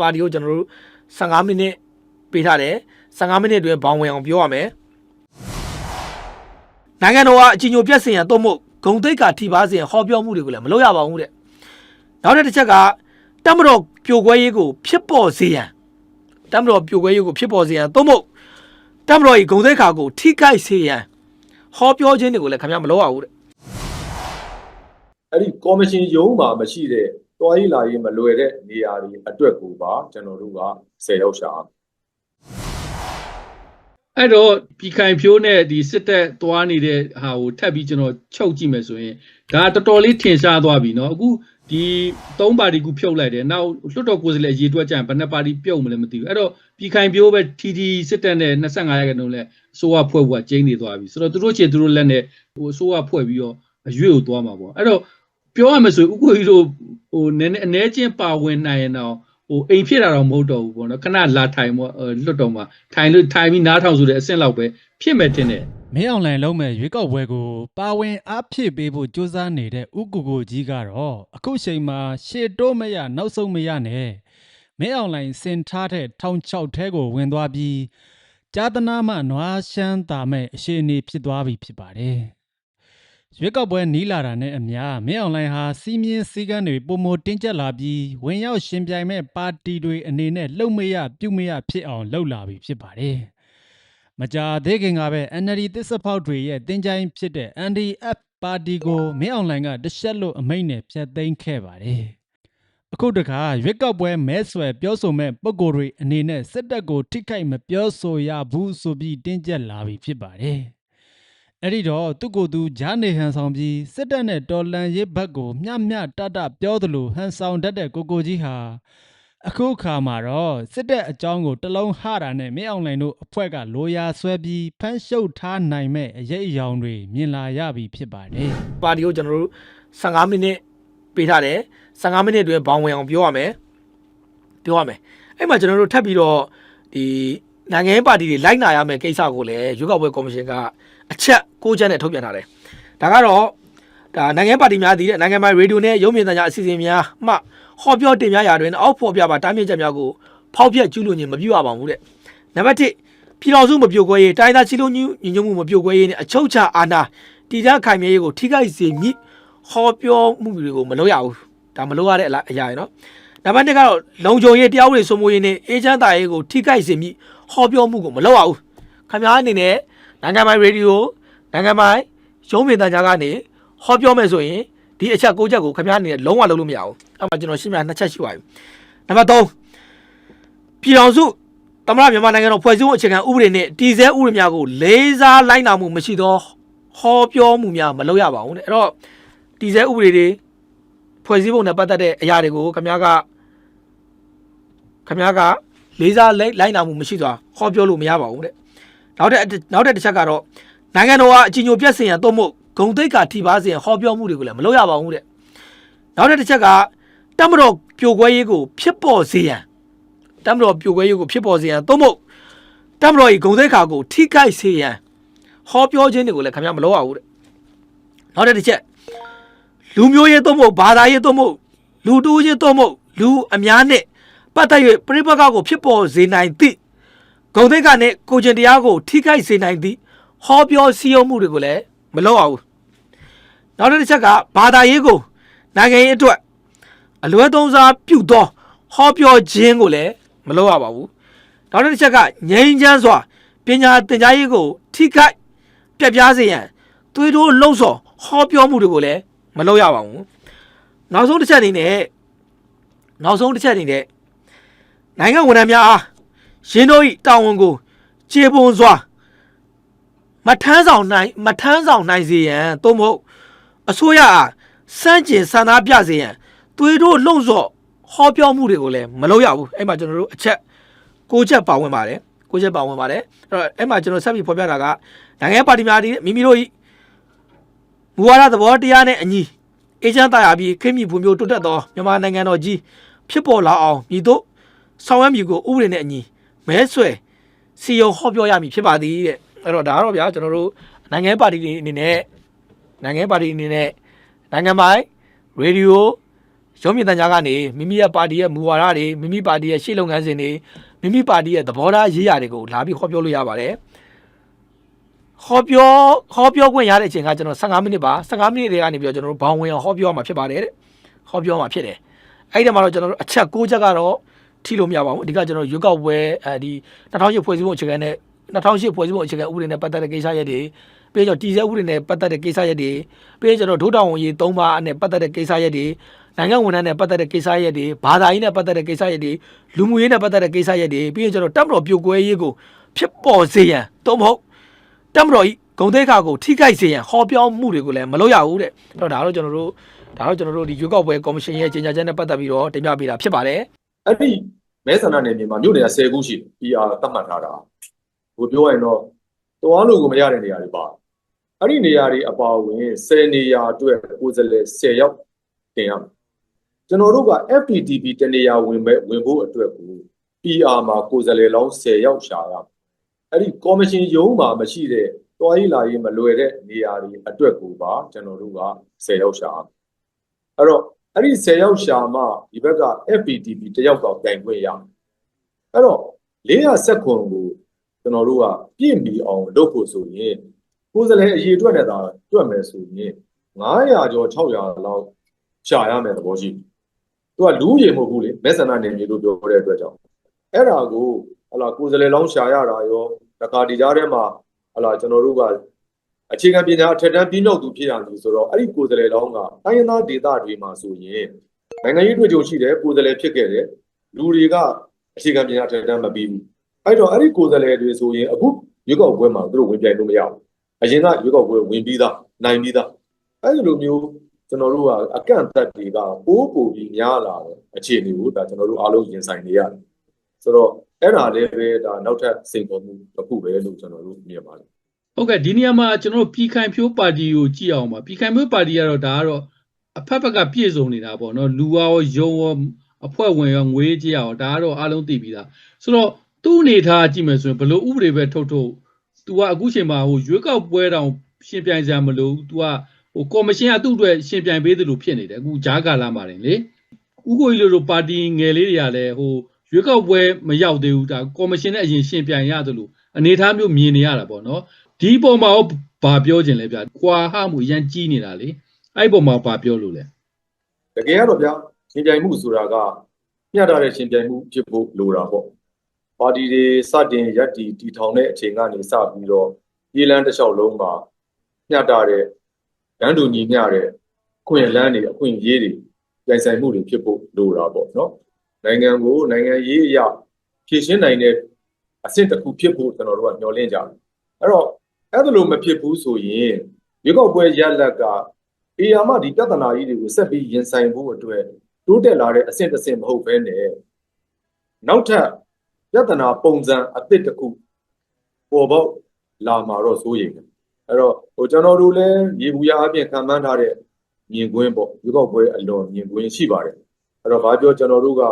ပါတီကိုကျွန်တော်တို့15မိနစ်ပေးထားတယ်15မိနစ်အတွင်းဘောင်ဝင်အောင်ပြောရမယ်နိုင်ငံတော်ကအကြီးညိုပြက်စင်ရတော့မို့ဂုံတိတ်ကထိပါစင်ဟောပြောမှုတွေကိုလည်းမလုပ်ရပါဘူးတဲ့နောက်တစ်ချက်ကတမတော်ပြိုကွဲရေးကိုဖြစ်ပေါ်စေရန်တမတော်ပြိုကွဲရေးကိုဖြစ်ပေါ်စေရန်တော့မို့တမတော်ဤဂုံတိတ်ခါကိုထိခိုက်စေရန်ဟောပြောခြင်းတွေကိုလည်းခင်ဗျားမလုပ်ရဘူးတဲ့အဲ့ဒီကော်မရှင်ရုံးမှာမရှိတဲ့ တွားရေးလာရေးမလွယ်တဲ့နေရာတွေအတွက်ကိုပါကျွန်တော်တို့က10ရောက်ရှာ အဲ့တော့ပြည်ခိုင်ဖြိုးနဲ့ဒီစစ်တပ်သွားနေတဲ့ဟာကိုထပ်ပြီးကျွန်တော်ချုပ်ကြည့်မယ်ဆိုရင်ဒါတော်တော်လေးထင်ရှားသွားပြီเนาะအခုဒီ၃ပါတီကူဖြုတ်လိုက်တယ်နောက်လွှတ်တော်ကိုယ်စားလှယ်ရေးတွက်ကြရင်ဘယ်နှပါတီပြုတ်မလဲမသိဘူးအဲ့တော့ပြည်ခိုင်ဖြိုးပဲထီထီစစ်တပ်နဲ့25ရာခိုင်နှုန်းလဲအစိုးရဖွဲ့ဖို့ကကျင်းနေသွားပြီဆိုတော့သူတို့ချေသူတို့လက်နဲ့ဟိုအစိုးရဖွဲ့ပြီးတော့အရွေ့ကိုသွားမှာပေါ့အဲ့တော့ ပြောရမယ်ဆိုရင်ဥက္ကိုကြီးတို့ဟိုနည်းနည်းအ ਨੇ ချင်းပါဝင်နိုင်ရင်တော့ဟိုအိမ်ဖြစ်တာတော့မဟုတ်တော့ဘူးပေါ့နော်ခဏလာထိုင်ပေါ့အဲ့လွတ်တော်မှာထိုင်လို့ထိုင်ပြီးနားထောင်ဆိုတဲ့အဆင့်လောက်ပဲဖြစ်မဲ့တင်တယ်မင်းအောင်လှိုင်လုံးမဲ့ရွေးကောက်ပွဲကိုပါဝင်အားဖြည့်ပေးဖို့ကြိုးစားနေတဲ့ဥကူကိုကြီးကတော့အခုချိန်မှာရှေ့တိုးမရနောက်ဆုံးမရနဲ့မင်းအောင်လှိုင်စင်ထားတဲ့ထောင်ချောက်ထဲကိုဝင်သွားပြီးကြာသနာမှနွားရှမ်းတာမဲ့အရှိအနေဖြစ်သွားပြီဖြစ်ပါတယ် ရွေးကောက်ပွဲနီးလာတာနဲ့အမျှမင်းအောင်လှိုင်ဟာစီးမြင်စည်းကမ်းတွေပုံမတင်းကျပ်လာပြီးဝင်ရောက်ရှင်ပြိုင်မဲ့ပါတီတွေအနေနဲ့လှုပ်မရပြုတ်မရဖြစ်အောင်လှုပ်လာပြီဖြစ်ပါတယ်မကြာသေးခင်ကပဲ NLD သစ္စာဖောက်တွေရဲ့တင်ကြိုင်ဖြစ်တဲ့ NDF ပါတီကိုမင်းအွန်လိုင်းကတရှက်လို့အမိန့်နဲ့ဖျက်သိမ်းခဲ့ပါတယ်။အခုတခါရွက်ကောက်ပွဲမဲဆွယ်ပြောဆိုမဲ့ပုံကိုယ်တွေအနေနဲ့စစ်တပ်ကိုထိခိုက်မပြောဆိုရဘူးဆိုပြီးတင်းကျပ်လာပြီဖြစ်ပါတယ်။ အဲ့ဒီတော့သူ့ကိုယ်သူဂျာနေဟန်ဆောင်ပြီးစစ်တပ်နဲ့တော်လန်ရေးဘက်ကိုမျှမျှတတပြောသလိုဟန်ဆောင်တတ်တဲ့ကိုကိုကြီးဟာအခုအခါမှာတော့စစ်တပ်အကြောင်းကိုတလုံးဟတာနဲ့မင်းအောင်လှိုင်တို့အဖွဲ့ကလိုရာဆွဲပြီးဖမ်းရှုပ်ထားနိုင်မဲ့အရေးအယောင်တွေမြင်လာရပြီဖြစ်ပါတယ်ပါတီကိုကျွန်တော်တို့15မိနစ်ပေးထားတယ်15မိနစ်အတွင်းဘောင်ဝင်အောင်ပြောရမယ်ပြောရမယ်အဲ့မှာကျွန်တော်တို့ထပ်ပြီးတော့ဒီ နိုင်ငံရေးပါတီတွေလိုက်နာရမယ်ကိစ္စကိုလည်းရွေးကောက်ပွဲကော်မရှင်ကအချက်၉ချက်နဲ့ထုတ်ပြန်ထားတယ်ဒါကတော့ဒါနိုင်ငံရေးပါတီများတည်တဲ့နိုင်ငံပိုင်ရေဒီယိုနဲ့ရုပ်မြင်သံကြားအစီအစဉ်များမှဟောပြောတင်ပြရာတွင်အောက်ဖော်ပြပါတားမြစ်ချက်များကိုဖောက်ဖျက်ကျူးလွန်ခြင်းမပြုရပါဘူးတဲ့နံပါတ်1ပြည်တော်စုမပြိုကွဲရေးတိုင်းသားချီလုံးညူညွညွမှုမပြိုကွဲရေးနဲ့အချုပ်ချာအာဏာတည်ထားခိုင်မြဲရေးကိုထိခိုက်စေမည်ဟောပြောမှုတွေကိုမလုပ်ရဘူးဒါမလုပ်ရတဲ့အလားအရာရယ်နော်နံပါတ်1ကတော့လုံခြုံရေးတရားဥပဒေစိုးမိုးရေးနဲ့အေဂျင့်တာရေးကိုထိခိုက်စေမည် ဟောပြောမှုကိုမလုပ်ရဘူးခင်ဗျားအနေနဲ့နိုင်ငံပိုင်ရေဒီယိုနိုင်ငံပိုင်ရုံးမြင်သံကြားကနေဟောပြောမယ်ဆိုရင်ဒီအချက်၉ချက်ကိုခင်ဗျားအနေနဲ့လုံးဝလုပ်လို့မရဘူးအဲ့မှာကျွန်တော်ရှင်းပြနှစ်ချက်ရှိပါပြီနံပါတ်3ပြည်တော်စုသမ္မတမြန်မာနိုင်ငံတော်ဖွဲ့စည်းမှုအခြေခံဥပဒေနဲ့တည်ဆဲဥပဒေများကိုလေးစားလိုက်နာမှုမရှိသောဟောပြောမှုများမလုပ်ရပါဘူးတဲ့အဲ့တော့တည်ဆဲဥပဒေတွေဖွဲ့စည်းပုံနဲ့ပတ်သက်တဲ့အရာတွေကိုခင်ဗျားကခင်ဗျားက လေးစားလိုက်လိုက်နာမှုမရှိစွာဟောပြောလို့မရပါဘူးတဲ့နောက်တဲ့နောက်တဲ့တစ်ချက်ကတော့နိုင်ငံတော်ကအကြီးညိုပြက်စင်ရတော့မို့ဂုံတိတ်ကထိပါစင်ဟောပြောမှုတွေကိုလည်းမလုပ်ရပါဘူးတဲ့နောက်တဲ့တစ်ချက်ကတမတော်ပြိုကွဲရေးကိုဖြစ်ပေါ်စေရန်တမတော်ပြိုကွဲရေးကိုဖြစ်ပေါ်စေရန်တော့မို့တမတော်ဤဂုံတိတ်ခါကိုထိခိုက်စေရန်ဟောပြောခြင်းတွေကိုလည်းခင်ဗျားမလုပ်ရဘူးတဲ့နောက်တဲ့တစ်ချက်လူမျိုးရေးသို့မဟုတ်ဘာသာရေးသို့မဟုတ်လူတူးရေးသို့မဟုတ်လူအများနဲ့ ပတ်သက်၍ပြိပက္ခကိုဖြစ်ပေါ်စေနိုင်သည့်ဂုံသိက္ခာနဲ့ကိုကျင်တရားကိုထိခိုက်စေနိုင်သည့်ဟောပြောစည်းရုံးမှုတွေကိုလည်းမလုပ်ရဘူးနောက်တစ်ချက်ကဘာသာရေးကိုနိုင်ငံရေးအတွက်အလွဲသုံးစားပြုသောဟောပြောခြင်းကိုလည်းမလုပ်ရပါဘူးနောက်တစ်ချက်ကငြိမ်းချမ်းစွာပညာသင်ကြားရေးကိုထိခိုက်ပြက်ပြားစေရန်သွေးတိုးလှုံ့ဆော်ဟောပြောမှုတွေကိုလည်းမလုပ်ရပါဘူးနောက်ဆုံးတစ်ချက်အနေနဲ့နောက်ဆုံးတစ်ချက်အနေနဲ့ နိုင်ငံဝန်ထမ်းများအားရင်းတို့၏တာဝန်ကိုခြေပွန်စွာမထမ်းဆောင်နိုင်မထမ်းဆောင်နိုင်စေရန်သို့မဟုတ်အစိုးရအားစန့်ကျင်ဆန္ဒပြစေရန်သွေးတို့လှုံ့ဆော်ဟောပြောမှုတွေကိုလည်းမလုပ်ရဘူးအဲ့မှာကျွန်တော်တို့အချက်ကိုချက်ပါဝင်ပါတယ်ကိုချက်ပါဝင်ပါတယ်အဲ့တော့အဲ့မှာကျွန်တော်ဆက်ပြီးဖော်ပြတာကနိုင်ငံပါတီများဒီမိမိတို့၏မူဝါဒသဘောတရားနဲ့အညီအေဂျင့်တာယာပြီးခိမိဖွံ့ဖြိုးတိုးတက်သောမြန်မာနိုင်ငံတော်ကြီးဖြစ်ပေါ်လာအောင်မြည်တို့ ဆောင်ရွက်မည်ကိုဥပဒေနဲ့အညီမဲဆွယ်စီယုံဟောပြောရမည်ဖြစ်ပါသည်တဲ့အဲ့တော့ဒါကတော့ဗျာကျွန်တော်တို့နိုင်ငံပါတီတွေအနေနဲ့နိုင်ငံပါတီအနေနဲ့နိုင်ငံပိုင်ရေဒီယိုရုံးမြင့်တန်ကြားကနေမိမိရဲ့ပါတီရဲ့မူဝါဒတွေမိမိပါတီရဲ့ရှေ့လုပ်ငန်းစဉ်တွေမိမိပါတီရဲ့သဘောထားရေးရာတွေကိုလာပြီးဟောပြောလို့ရပါတယ်ဟောပြောဟောပြောခွင့်ရတဲ့အချိန်ကကျွန်တော်15မိနစ်ပါ15မိနစ်တွေကနေပြီးတော့ကျွန်တော်တို့ဘောင်ဝင်အောင်ဟောပြောရမှာဖြစ်ပါတယ်တဲ့ဟောပြောမှာဖြစ်တယ်အဲ့ဒီမှာတော့ကျွန်တော်တို့အချက်6ချက်ကတော့ ထိလို့မရပါဘူးအဓိကကျွန်တော်ရွေးကောက်ပွဲအဲဒီ2008ဖွဲ့စည်းပုံအခြေခံနဲ့2008ဖွဲ့စည်းပုံအခြေခံဥပဒေနဲ့ပတ်သက်တဲ့ကိစ္စရပ်တွေပြီးတော့တည်ဆဲဥပဒေနဲ့ပတ်သက်တဲ့ကိစ္စရပ်တွေပြီးတော့ကျွန်တော်ဒုတောင်ဝန်ကြီး3ပါးနဲ့ပတ်သက်တဲ့ကိစ္စရပ်တွေနိုင်ငံဝန်ထမ်းနဲ့ပတ်သက်တဲ့ကိစ္စရပ်တွေဘာသာရေးနဲ့ပတ်သက်တဲ့ကိစ္စရပ်တွေလူမှုရေးနဲ့ပတ်သက်တဲ့ကိစ္စရပ်တွေပြီးရင်ကျွန်တော်တပ်မတော်ပြိုကွဲရေးကိုဖြစ်ပေါ်စေရန်သို့မဟုတ်တပ်မတော်ဤဂုံသေးခါကိုထိခိုက်စေရန်ဟောပြောမှုတွေကိုလည်းမလုပ်ရဘူးတဲ့အဲ့တော့ဒါတော့ကျွန်တော်တို့ဒါတော့ကျွန်တော်တို့ဒီရွေးကောက်ပွဲကော်မရှင်ရဲ့ကြေညာချက်နဲ့ပတ်သက်ပြီးတော့တင်ပြပေးတာဖြစ်ပါတယ် အဲ့ဒီမဲဆန္ဒနယ်မြေမှာမြို့နယ်က10ခုရှိတယ် PR သတ်မှတ်ထားတာဟိုပြောရင်တော့တွားလို့ကိုမရတဲ့နေရာတွေပါအဲ့ဒီနေရာတွေအပါအဝင်10နေရာအတွက်ကိုယ်စားလှယ်10ယောက်တင်ရမယ်ကျွန်တော်တို့က FPTP တနေရာဝင်ပဲဝင်ဖို့အတွက်ကို PR မှာကိုယ်စားလှယ်လောင်း10ယောက်ရှာရမယ်အဲ့ဒီကော်မရှင်ရုံးမှာမရှိတဲ့တွားရေးလာရေးမလွယ်တဲ့နေရာတွေအတွက်ကိုပါကျွန်တော်တို့က10ယောက်ရှာရမယ်အဲ့တော့ အဲ့ဒီ10ယောက်ရှာမှဒီဘက်က FPTP တယောက်တော့တိုင်ခွင့်ရမယ်အဲ့တော့410ခွန်ကိုကျွန်တော်တို့ကပြည့်မီအောင်လုပ်ဖို့ဆိုရင်ကိုယ်စလဲအရေးအတွက်နဲ့သာတွက်မယ်ဆိုရင်900ကျော်600လောက်ရှာရမယ်သဘောရှိတယ်သူကလူရေမဟုတ်ဘူးလေမဲဆန္ဒနယ်မြေလို့ပြောတဲ့အတွက်ကြောင့်အဲ့ဒါကိုဟလာကိုယ်စလဲလောင်းရှာရတာရောတခါဒီကြားထဲမှာဟလာကျွန်တော်တို့က အခြေခံပညာအထက်တန်းပြီးမြောက်သူဖြစ်ရသည်ဆိုတော့အဲ့ဒီကိုယ်စားလှယ်လောင်းကတိုင်းရင်းသားဒေသတွေမှာဆိုရင်နိုင်ငံရေးတွေ့ကြုံရှိတယ်ကိုယ်စားလှယ်ဖြစ်ခဲ့တယ်လူတွေကအခြေခံပညာအထက်တန်းမပြီးဘူးအဲ့တော့အဲ့ဒီကိုယ်စားလှယ်တွေဆိုရင်အခုရွေးကောက်ပွဲမှာသူတို့ဝင်ပြိုင်လို့မရဘူးအရင်ကရွေးကောက်ပွဲဝင်ပြီးသားနိုင်ပြီးသားအဲ့ဒီလိုမျိုးကျွန်တော်တို့ကအကန့်အသတ်တွေကပိုးပို့ပြီးများလာတဲ့အခြေအနေကိုဒါကျွန်တော်တို့အားလုံးရင်ဆိုင်နေရတယ်ဆိုတော့အဲ့ဒါလည်းပဲဒါနောက်ထပ်စိန်ခေါ်မှုတစ်ခုပဲလို့ကျွန်တော်တို့မြင်ပါတယ် ဟုတ်ကဲ့ဒီနေရာမှာကျွန်တော်တို့ပြည်ခိုင်ဖြိုးပါတီကိုကြည့်အောင်ပါပြည်ခိုင်ဖြိုးပါတီကတော့ဒါကတော့အဖက်ဖက်ကပြည့်စုံနေတာပေါ့နော်လူရောရုံရောအဖွဲ့ဝင်ရောငွေကြေးရောဒါကတော့အားလုံးသိပြီးသားဆိုတော့သူ့အနေထားကြည့်မယ်ဆိုရင်ဘလို့ဥပဒေပဲထုတ်ထုတ် तू ကအခုချိန်မှာဟိုရွေးကောက်ပွဲတောင်ရှင်ပြိုင်စရာမလို तू ကဟိုကော်မရှင်ကသူ့အတွက်ရှင်ပြိုင်ပေးသလိုဖြစ်နေတယ်အခုဂျားကာလာမှာတင်လေဥကိုကြီးလိုလိုပါတီငယ်လေးတွေကလည်းဟိုရွေးကောက်ပွဲမရောက်သေးဘူးဒါကော်မရှင်နဲ့အရင်ရှင်ပြိုင်ရသလိုအနေထားမျိုးမြင်နေရတာပေါ့နော် ဒီပုံမှာရောဘာပြောခြင်းလဲဗျာကွာဟမှုရန်ကြီးနေတာလေအဲ့ပုံမှာဘာပြောလို့လဲတကယ်ကတော့ဗျာရှင်ပြိုင်မှုဆိုတာကမျှတတဲ့ရှင်ပြိုင်မှုဖြစ်ဖို့လိုတာပေါ့ပါတီတွေစတင်ရက်တီတီထောင်တဲ့အချိန်ကနေစပြီးတော့ပြည်လန်းတစ်လျှောက်လုံးမှာမျှတတဲ့ရန်သူညီမျှတဲ့ခွင့်လန်းတွေအခွင့်အရေးတွေပြိုင်ဆိုင်မှုတွေဖြစ်ဖို့လိုတာပေါ့နော်နိုင်ငံကိုနိုင်ငံရေးအရဖြည့်ရှင်းနိုင်တဲ့အဆင့်တစ်ခုဖြစ်ဖို့ကျွန်တော်တို့ကမျှော်လင့်ကြတယ်အဲ့တော့ အဲ့ဒါလိုမဖြစ်ဘူးဆိုရင်ရွေးကောက်ပွဲရလက်ကအေယာမဒီပြဿနာကြီးတွေကိုဆက်ပြီးရင်ဆိုင်ဖို့အတွက်တိုးတက်လာတဲ့အဆင့်တစ်ဆင့်မဟုတ်ဘဲနဲ့နောက်ထပ်ပြဿနာပုံစံအသစ်တစ်ခုပေါ်ပေါက်လာမှာတော့စိုးရိမ်တယ်အဲ့တော့ဟိုကျွန်တော်တို့လည်းရေဘူးရအပြင်ခံမှန်းထားတဲ့မြင်ကွင်းပေါ့ရွေးကောက်ပွဲအလွန်မြင်ကွင်းရှိပါတယ်အဲ့တော့ဘာပြောကျွန်တော်တို့က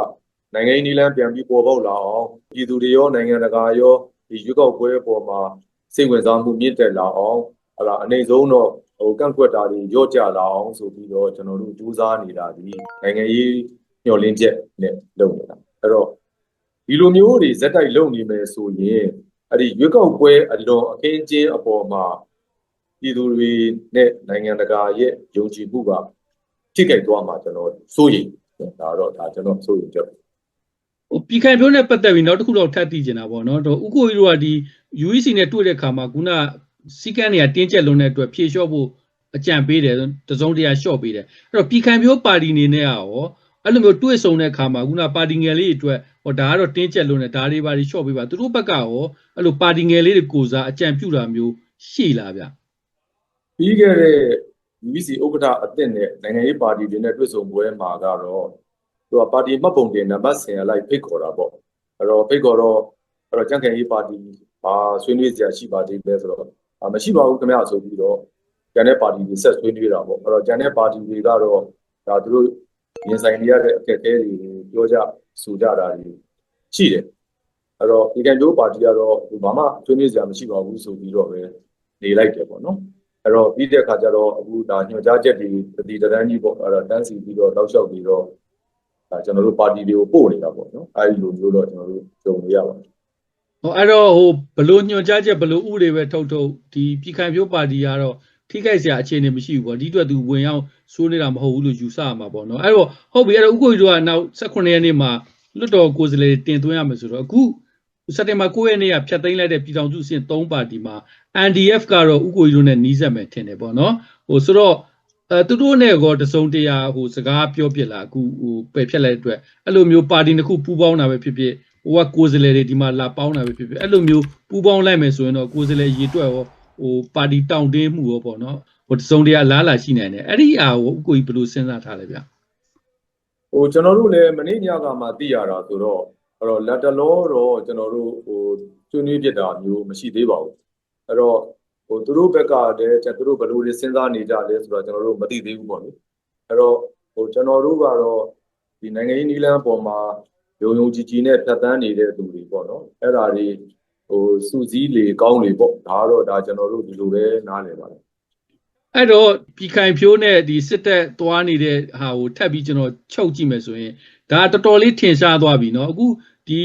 နိုင်ငံရေးနည်းလမ်းပြန်ပြီးပေါ်ပေါက်လာအောင်ပြည်သူတွေရောနိုင်ငံတကာရောဒီရွေးကောက်ပွဲပေါ်မှာ စိတ်ဝင်စားမှုမြင့်တက်လာအောင်ဟလာအနေဆုံးတော့ဟိုကန့်ကွက်တာတွေရော့ကြလာအောင်ဆိုပြီးတော့ကျွန်တော်တို့ကြိုးစားနေတာဒီနိုင်ငံရေးညှော်လင်းချက်နဲ့လုပ်နေတာအဲ့တော့ဒီလိုမျိုးတွေဇက်တိုက်လုပ်နေမယ်ဆိုရင်အဲ့ဒီရွေးကောက်ပွဲအလွန်အခင်းကျင်းအပေါ်မှာပြည်သူတွေနဲ့နိုင်ငံတကာရဲ့ယုံကြည်မှုကထိခိုက်သွားမှာကျွန်တော်စိုးရိမ်ဒါတော့ဒါကျွန်တော်စိုးရိမ်ကြတယ်ဟို ပြည်ခိုင်ဖြိုးနဲ့ပတ်သက်ပြီးနောက်တစ်ခုတော့ထပ်သိချင်တာပေါ့နော်တော့ဥကိုကြီးတို့ကဒီ UEC နဲ့တွေ့တဲ့ခါမှာခုနစီကန်းတွေကတင်းကျပ်လွန်တဲ့အတွက်ဖြေလျှော့ဖို့အကြံပေးတယ်တစုံတရာလျှော့ပေးတယ်အဲ့တော့ပြည်ခိုင်ဖြိုးပါတီအနေနဲ့ရောအဲ့လိုမျိုးတွေ့ဆုံတဲ့ခါမှာခုနပါတီငယ်လေးတွေအတွက်ဟောဒါကတော့တင်းကျပ်လွန်တယ်ဒါတွေပါလျှော့ပေးပါသူတို့ဘက်ကရောအဲ့လိုပါတီငယ်လေးတွေကိုစားအကြံပြုတာမျိုးရှိလားဗျပြီးခဲ့တဲ့ UEC ဥက္ကဋ္ဌအသစ်နဲ့နိုင်ငံရေးပါတီတွေနဲ့တွေ့ဆုံပွဲမှာကတော့ သူကပါတီမှတ်ပုံတင်နံပါတ်ဆင်ရလိုက်ဖိတ်ခေါ်တာပေါ့အဲ့တော့ဖိတ်ခေါ်တော့အဲ့တော့ကြံ့ခိုင်ရေးပါတီဘာဆွေးနွေးစရာရှိပါသေးလဲဆိုတော့အာမရှိပါဘူးခင်ဗျာဆိုပြီးတော့ကျန်တဲ့ပါတီတွေဆက်ဆွေးနွေးတာပေါ့အဲ့တော့ကျန်တဲ့ပါတီတွေကတော့ဒါသူတို့ရင်ဆိုင်နေရတဲ့အခက်အခဲတွေပြောကြဆိုကြတာတွေရှိတယ်အဲ့တော့ဒီကံကျိုးပါတီကတော့ဘာမှဆွေးနွေးစရာမရှိပါဘူးဆိုပြီးတော့ပဲနေလိုက်တယ်ပေါ့နော်အဲ့တော့ပြီးတဲ့အခါကျတော့အခုဒါညွှန်ကြားချက်တွေတတိတန်းကြီးပေါ့အဲ့တော့တန်းစီပြီးတော့တောက်လျှောက်ပြီးတော့ဒါ ကျွန်တော်တို့ပါတီတွေကိုပို့နေတာပေါ့နော်အဲဒီလိုမျိုးတော့ကျွန်တော်တို့ကြုံနေရပါတယ်ဟောအဲ့တော့ဟိုဘလို့ညွှန်ကြားချက်ဘလို့ဥတွေပဲထုတ်ထုတ်ဒီပြည်ခိုင်ဖြိုးပါတီကတော့ထိခိုက်စရာအခြေအနေမရှိဘူးပေါ့ဒီအတွက်သူဝင်ရောက်စိုးနေတာမဟုတ်ဘူးလို့ယူဆရမှာပေါ့နော်အဲ့တော့ဟုတ်ပြီအဲ့တော့ဥက္ကိုကြီးတို့ကနောက်18ရက်နေ့မှာလွတ်တော်ကိုယ်စားလှယ်တင်သွင်းရမယ်ဆိုတော့အခုစက်တင်ဘာ9ရက်နေ့ကဖျက်သိမ်းလိုက်တဲ့ပြည်ထောင်စုအဆင့်3ပါတီမှာ NDF ကတော့ဥက္ကိုကြီးတို့နဲ့နှီးစပ်မယ်ထင်တယ်ပေါ့နော်ဟိုဆိုတော့ အဲသူတို့နဲ့ကောတစုံတရာဟိုစကားပြောပြလာအခုဟိုပယ်ဖြတ်လိုက်တဲ့အတွက်အဲ့လိုမျိုးပါတီတစ်ခုပူးပေါင်းတာပဲဖြစ်ဖြစ်ဟိုကကိုယ်စားလှယ်တွေဒီမှာလာပေါင်းတာပဲဖြစ်ဖြစ်အဲ့လိုမျိုးပူးပေါင်းလိုက်မယ်ဆိုရင်တော့ကိုယ်စားလှယ်ရေတွက်ရောဟိုပါတီတောင်းတင်းမှုရောပေါ့နော်ဟိုတစုံတရာလားလာရှိနိုင်တယ်အဲ့ဒီအားကိုဥကိုကြီးဘယ်လိုစဉ်းစားထားလဲဗျဟိုကျွန်တော်တို့လည်းမနေ့ညကမှသိရတာဆိုတော့အဲ့တော့လက်တလောတော့ကျွန်တော်တို့ဟိုကျွေးနွေးပြတာမျိုးမရှိသေးပါဘူးအဲ့တော့ ဟိုသူတို့ဘက်ကတည်းကသူတို့ဘယ်လိုတွေစဉ်းစားနေကြလဲဆိုတော့ကျွန်တော်တို့မသိသေးဘူးပေါ့လေအဲ့တော့ဟိုကျွန်တော်တို့ကတော့ဒီနိုင်ငံရေးနီလန်းအပေါ်မှာယုံယုံကြည်ကြည်နဲ့ဖြတ်သန်းနေတဲ့သူတွေပေါ့နော်အဲ့ဒါတွေဟိုစူးစီးလေကောင်းလေပေါ့ဒါကတော့ဒါကျွန်တော်တို့ဒီလိုပဲနားလည်ပါတယ် အဲ့တော့ပြည်ခိုင်ဖြိုးနဲ့ဒီစစ်တပ်သွားနေတဲ့ဟာကိုထပ်ပြီးကျွန်တော်ချုပ်ကြည့်မယ်ဆိုရင်ဒါတော်တော်လေးထင်ရှားသွားပြီเนาะအခု ဒီ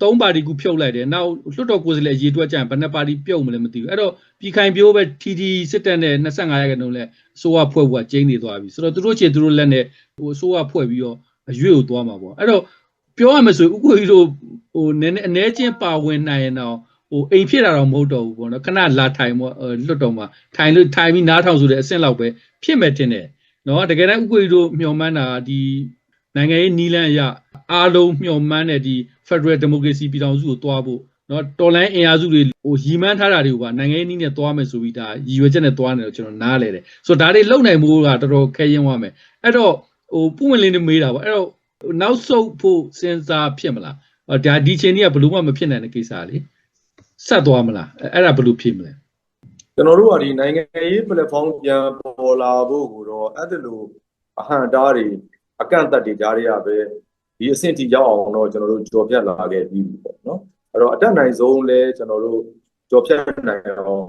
၃ပါတီကူဖြုတ်လိုက်တယ်နောက်လွှတ်တော်ကိုယ်စားလှယ်ရေတွက်ကြရင်ဘယ်နှပါတီပြုတ်မလဲမသိဘူးအဲ့တော့ပြည်ခိုင်ဖြိုးပဲထီထီစစ်တပ်နဲ့25ရာခိုင်နှုန်းလဲအစိုးရဖွဲ့ဖို့ကကျင်းနေသွားပြီဆိုတော့သူတို့ချေသူတို့လက်နဲ့ဟိုအစိုးရဖွဲ့ပြီးတော့အရွေ့ကိုသွားမှာပေါ့အဲ့တော့ပြောရမယ်ဆိုရင်ဥက္ကိုကြီးတို့ဟိုနည်းနည်းအ ਨੇ ချင်းပါဝင်နိုင်ရင်တော့ဟိုအိမ်ဖြစ်တာတော့မဟုတ်တော့ဘူးပေါ့နော်ခဏလာထိုင်ပေါ့အဲ့လွတ်တော်မှာထိုင်လို့ထိုင်ပြီးနားထောင်ဆိုတဲ့အဆင့်လောက်ပဲဖြစ်မဲ့တင်တယ်နော်တကယ်တမ်းဥက္ကိုကြီးတို့မျှော်မှန်းတာဒီနိုင်ငံရေးနီးလန်းအရအားလုံးမျှော်မှန်းတဲ့ဒီ Federal Democracy ပြည်ထောင်စုကိုတွားဖို့နော်တော်လိုင်းအင်အားစုတွေဟိုရီမန်းထားတာတွေကိုပါနိုင်ငံရေးနီးနဲ့တွားမယ်ဆိုပြီးဒါရည်ရွယ်ချက်နဲ့တွားနေတော့ကျွန်တော်နားလဲတယ်ဆိုတော့ဒါတွေလုံနိုင်မှုကတော်တော်ခဲရင်သွားမယ်အဲ့တော့ဟိုပုံဝင်လင်းနေမေးတာပေါ့အဲ့တော့နောက်ဆုတ်ဖို့စဉ်းစားဖြစ်မလားဟောဒါဒီချိန်ကြီးကဘလို့မှမဖြစ်နိုင်တဲ့ကိစ္စလေဆက်သွားမလားအဲ့အဲ့ဒါဘလို့ဖြစ်မလဲကျွန်တော်တို့ကဒီနိုင်ငံရေး platform ပြန်ပေါ်လာဖို့ကိုတော့အဲ့ဒါလိုအဟံတားတွေအကန့်အသတ်တွေကြားရပဲ ဒီအဆင့်ထိရောက်အောင်တော့ကျွန်တော်တို့ကြော်ဖြတ်လာခဲ့ပြီးပြီပေါ့နော်အဲ့တော့အတက်နိုင်ဆုံးလဲကျွန်တော်တို့ကြော်ဖြတ်နိုင်အောင်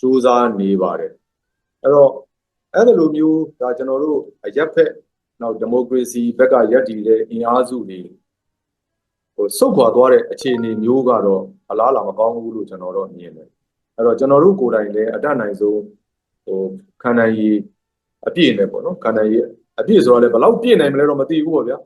စူးစမ်းနေပါတယ်အဲ့တော့အဲ့ဒါလိုမျိုးဒါကျွန်တော်တို့အရက်ဖက်နောက်ဒီမိုကရေစီဘက်ကရက်တည်တဲ့အင်အားစုတွေဟိုစုတ်ခွာသွားတဲ့အခြေအနေမျိုးကတော့အလားအလာမကောင်းဘူးလို့ကျွန်တော်တော့မြင်တယ်အဲ့တော့ကျွန်တော်တို့ကိုယ်တိုင်လည်းအတတ်နိုင်ဆုံးဟိုခန္ဓာရည်အပြည့်နဲ့ပေါ့နော်ခန္ဓာရည်အပြည့်ဆိုတော့လည်းဘယ်လောက်ပြည့်နိုင်မလဲတော့မသိဘူးပေါ့ဗျာ